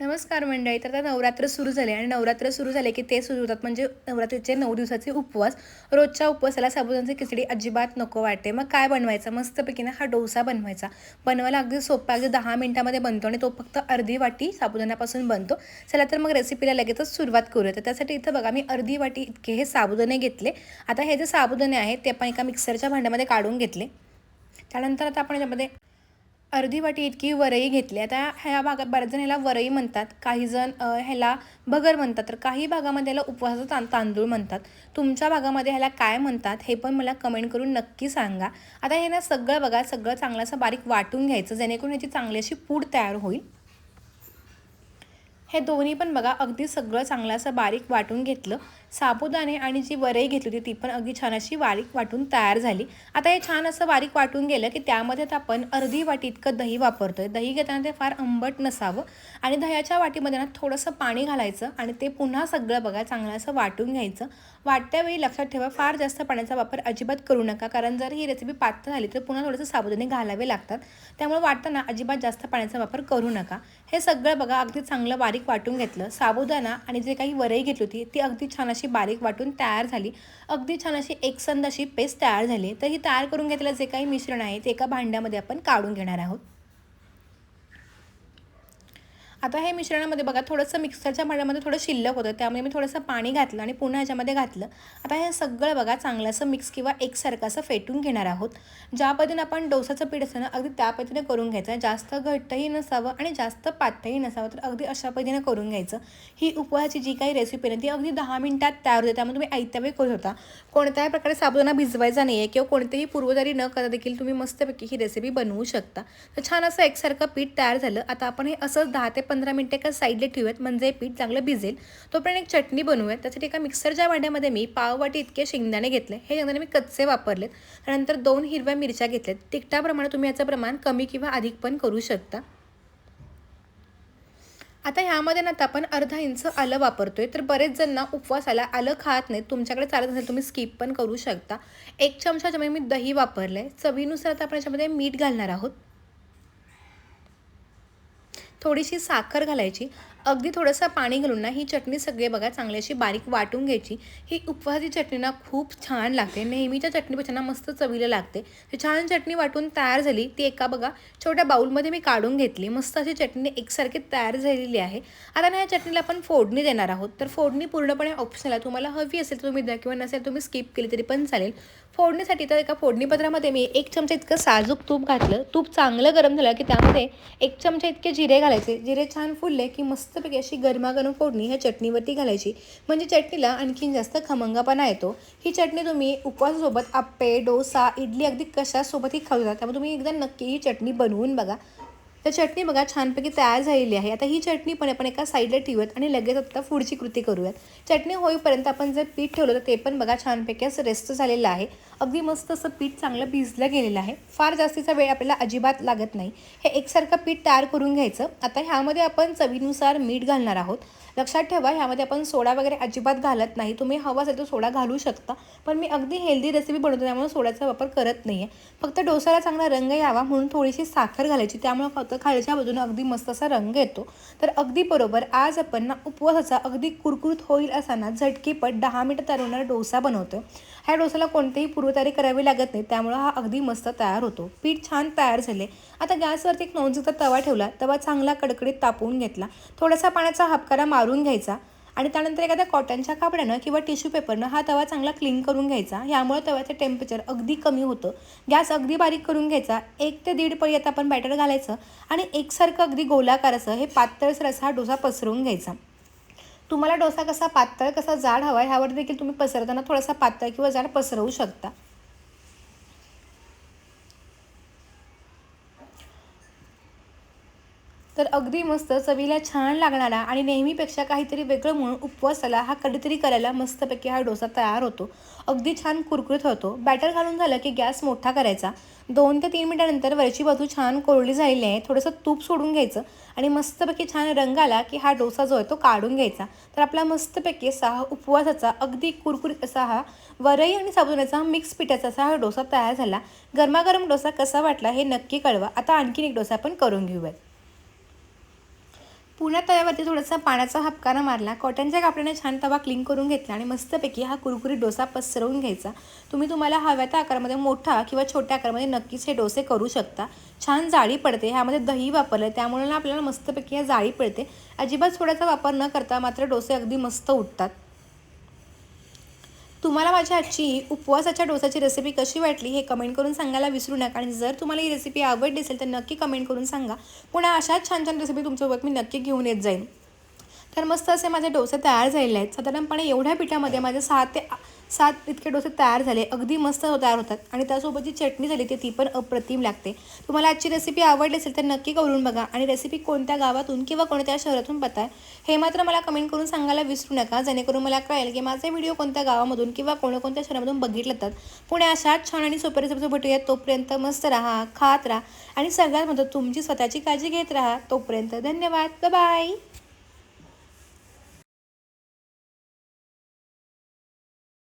नमस्कार मंडळी तर आता नवरात्र सुरू झाले आणि नवरात्र सुरू झाले की ते सुरू होतात. म्हणजे नवरात्रीचे नऊ दिवसाचे उपवास. रोजच्या उपवासाला साबुदाण्याची खिचडी अजिबात नको वाटते. मग काय बनवायचं? मस्तपैकी ना हा डोसा बनवायचा. बनवायला अगदी सोपा अगदी दहा मिनिटामध्ये बनतो आणि तो फक्त अर्धी वाटी साबुदाण्यापासून बनतो. चला तर मग रेसिपीला लगेचच सुरुवात करूया. तर त्यासाठी इथं बघा मी अर्धी वाटी इतके हे साबुदाणे घेतले. आता हे जे साबुदाणे आहेत ते आपण एका मिक्सरच्या भांड्यामध्ये काढून घेतले. त्यानंतर आता आपण याच्यामध्ये अर्धी वाटी इतकी वरई घेतली. आता ह्या भागात बऱ्याच जण ह्याला वरई म्हणतात. काही जण ह्याला भगर म्हणतात. तर काही भागामध्ये ह्याला उपवासाचा तां तांदूळ म्हणतात. तुमच्या भागामध्ये ह्याला काय म्हणतात हे पण मला कमेंट करून नक्की सांगा. आता हे ना सगळं बघा सगळं चांगलं असं बारीक वाटून घ्यायचं जेणेकरून ह्याची चांगली अशी पूड तयार होईल. हे दोन्ही पण बघा अगदी सगळं चांगलं असं बारीक वाटून घेतलं. साबुदाणे आणि जी वरई घेतली होती ती पण अगदी छान अशी बारीक वाटून तयार झाली. आता हे छान असं बारीक वाटून गेलं की त्यामध्ये आपण अर्धी वाटी इतकं दही वापरतो आहे दही घेताना ते फार आंबट नसावं. आणि दह्याच्या वाटीमध्ये ना थोडंसं पाणी घालायचं आणि ते पुन्हा सगळं बघा चांगलं असं वाटून घ्यायचं. वाटत्या वेळी लक्षात ठेवा फार जास्त पाण्याचा वापर अजिबात करू नका. कारण जर ही रेसिपी पातळ झाली तर पुन्हा थोडंसं साबुदाणे घालावे लागतात. त्यामुळे वाटताना अजिबात जास्त पाण्याचा वापर करू नका. हे सगळं बघा अगदी चांगलं बारीक वाटून घेतलं. साबुदाणा आणि जे काही वरई घेतली होती ती अगदी छान अशी बारीक वाटून तयार झाली. अगदी छान अशी एकसंद अशी पेस्ट तयार झाली. तर ही तयार करून घेतलेलं जे काही मिश्रण आहे ते एका भांड्यामध्ये आपण काढून घेणार आहोत. आता हे मिश्रणामध्ये बघा थोडंसं मिक्सरच्या भांड्यामध्ये थोडं शिल्लक होतं त्यामुळे मी थोडंसं पाणी घातलं आणि पुन्हा ह्याच्यामध्ये घातलं. आता हे सगळं बघा चांगलं असं मिक्स किंवा एकसारखं असं फेटून घेणार आहोत. ज्या पद्धतीने आपण डोसाचं पीठ असतं ना अगदी त्या पद्धतीने करून घ्यायचं. जास्त घट्टही नसावं आणि जास्त पातळही नसावं तर अगदी अशा पद्धतीने करून घ्यायचं. ही उपवासाची जी काही रेसिपी आहे ती अगदी दहा मिनिटात तयार होते त्यामुळे तुम्ही ऐत्या वेळी करू शकता. कोणत्याही प्रकारे साबुदाणा भिजवायचा नाही आहे किंवा कोणतेही पूर्वजारी न करता देखील तुम्ही मस्तपैकी ही रेसिपी बनवू शकता. तर छान असं एकसारखं पीठ तयार झालं. आता आपण हे असंच दहा ते पंधरा मिनटं एका साईडला ठेवूयात म्हणजे पीठ चांगलं भिजेल. तोपर्यंत एक चटणी बनवूयात. त्यासाठी एका मिक्सरच्या भांड्यामध्ये मी पाववाटी इतके शेंगदाणे घेतले. हे शेंगदाणे मी कच्चे वापरलेत. त्यानंतर दोन हिरव्या मिरच्या घेतल्यात. तिखटाप्रमाणे तुम्ही याचं प्रमाण कमी किंवा अधिक पण करू शकता. आता ह्यामध्ये ना आता आपण अर्धा इंच आलं वापरतोय. तर बरेच जण ना उपवासाला आलं खात नाहीत. तुमच्याकडे चालत असेल तुम्ही स्किप पण करू शकता. एक चमचा मी दही वापरलं आहे चवीनुसार आता आपण याच्यामध्ये मीठ घालणार आहोत. थोडीशी साखर घालायची अगदी थोडंसं पाणी घालून ना ही चटणी सगळी बघा चांगली अशी बारीक वाटून घ्यायची. ही उपवासाची चटणी ना खूप छान लागते. नेहमीच्या चटणीपेक्षा ना मस्त चवीला लागते. छान चटणी वाटून तयार झाली ती एका बघा छोट्या बाऊलमध्ये मी काढून घेतली. मस्त अशी चटणी एकसारखी तयार झालेली आहे. आता ना या चटणीला आपण फोडणी देणार आहोत. तर फोडणी पूर्णपणे ऑप्शनल आहे. तुम्हाला हवी असेल तर तुम्ही द्या किंवा नसेल तुम्ही स्किप केली तरी पण चालेल. फोडणीसाठी तर एका फोडणीपत्रामध्ये मी एक चमचा इतकं साजूक तूप घातलं. तूप चांगलं गरम झालं की त्यामध्ये एक चमचा इतके जिरे घालायचे. जिरे छान फुलले की मस्त मस्तपैकी अशी गरमागरम फोडणी ह्या चटणीवरती घालायची. म्हणजे चटणीला आणखीन जास्त खमंगापणा येतो. ही चटणी तुम्ही उपवासासोबत आप्पे डोसा इडली अगदी कशासोबतही खाऊ शकता. त्यामुळे तुम्ही एकदा नक्की ही चटणी बनवून बघा. तर चटणी बघा छानपैकी तयार झालेली आहे. आता ही चटणी पण आपण एका साईडला ठेवूयात आणि लगेच आता पुढची कृती करूयात. चटणी होईपर्यंत आपण जर पीठ ठेवलं तर ते पण बघा छानपैकी असं रेस्ट झालेलं आहे. अगदी मस्त असं पीठ चांगलं भिजलं गेलेलं आहे. फार जास्तीचा वेळ आपल्याला अजिबात लागत नाही. हे एकसारखं पीठ तयार करून घ्यायचं. आता ह्यामध्ये आपण चवीनुसार मीठ घालणार आहोत. लक्षात ठेवा ह्यामध्ये आपण सोडा वगैरे अजिबात घालत नाही. तुम्ही हवा असेल तर सोडा घालू शकता. पण मी अगदी हेल्दी रेसिपी बनवतो त्यामुळे सोड्याचा वापर करत नाही आहे फक्त डोसाला चांगला रंग यावा म्हणून थोडीशी साखर घालायची. त्यामुळे फक्त खालच्या बाजूने अगदी मस्त असा रंग येतो. तर अगदी बरोबर आज आपण ना उपवासाचा अगदी कुरकुरीत होईल असा ना झटकीपट दहा मिनिटं तयार होणारा डोसा बनवतो ह्या डोसाला कोणतेही पुरु पूर्वतयारी करावी लागत नाही त्यामुळं हा अगदी मस्त तयार होतो. पीठ छान तयार झाले. आता गॅसवरती एक नोंदचा तवा ठेवला. तवा चांगला कडकडीत तापवून घेतला. थोडासा पाण्याचा हापकारा मारून घ्यायचा आणि त्यानंतर एखाद्या कॉटनच्या कापड्यानं किंवा टिश्यू पेपरनं हा तवा चांगला क्लीन करून घ्यायचा. यामुळे तव्याचं टेम्परेचर अगदी कमी होतं. गॅस अगदी बारीक करून घ्यायचा. एक ते दीड पळी आता आपण बॅटर घालायचं आणि एकसारखं अगदी गोलाकाराचं हे पातळसर असा हा डोसा पसरवून घ्यायचा. तुम्हाला डोसा कसा पातळ कसा जाड हवा आहे ह्यावर देखील तुम्ही पसरताना थोडासा पातळ किंवा जाड पसरवू शकता. तर अगदी मस्त चवीला छान लागणारा आणि नेहमीपेक्षा काहीतरी वेगळं म्हणून उपवासाला हा कधीतरी करायला मस्तपैकी हा डोसा तयार होतो. अगदी छान कुरकुरीत होतो. बॅटर घालून झालं की गॅस मोठा करायचा. दोन ते तीन मिनिटानंतर वरची बाजू छान कोरडी झालेली आहे. थोडंसं तूप सोडून घ्यायचं आणि मस्तपैकी छान रंग आला की हा डोसा जो आहे तो काढून घ्यायचा. तर आपला मस्तपैकी असा हा उपवासाचा अगदी कुरकुरीत असा हा वरई आणि साबुदाण्याचा मिक्स पिठाचा असा हा डोसा तयार झाला. गरमागरम डोसा कसा वाटला हे नक्की कळवा. आता आणखीन एक डोसा आपण करून घेऊयात. पुन्हा तव्यावरती थोडासा पाण्याचा हपकारा मारला. कॉटनच्या कापडाने छान तवा क्लीन करून घेतला आणि मस्तपैकी हा कुरकुरीत डोसा पसरवून घ्यायचा. तुम्ही तुम्हाला हव्या त्या आकारामध्ये मोठा किंवा छोट्या आकारामध्ये नक्कीच हे डोसे करू शकता. छान जाळी पडते ह्यामध्ये दही वापरलं आहे त्यामुळे ना आपल्याला मस्तपैकी या जाळी पडते. अजिबात सोड्याचा वापर न करता मात्र डोसे अगदी मस्त उठतात. तुम्हाला माझ्या आजची उपवासाच्या डोसाची रेसिपी कशी वाटली हे कमेंट करून सांगायला विसरू नका. आणि जर तुम्हाला ही रेसिपी आवडली असेल तर नक्की कमेंट करून सांगा. पुन्हा अशाच छान छान रेसिपी तुमच्यासोबत मी नक्की घेऊन येत जाईन. तर मस्त असे माझे डोसे तयार झालेले आहेत. साधारणपणे एवढ्या पिठामध्ये माझे सहा ते सात इतके डोसे तयार झाले. अगदी मस्त तयार होतात. आणि त्यासोबत जी चटणी झाली ती ती पण अप्रतिम लागते. तुम्हाला आजची रेसिपी आवडली असेल तर नक्की करून बघा. आणि रेसिपी कोणत्या गावातून किंवा कोणत्या शहरातून पताय हे मात्र मला कमेंट करून सांगायला विसरू नका. जेणेकरून मला कळेल की माझे व्हिडिओ कोणत्या गावामधून किंवा कोणकोणत्या शहरामधून बघितले तर पुणे अशाच छान आणि सोप्या रेसिपीचं भेटूया. तोपर्यंत मस्त राहा खात राहा. आणि सगळ्यात मदत तुमची स्वतःची काळजी घेत राहा. तोपर्यंत धन्यवाद. बाय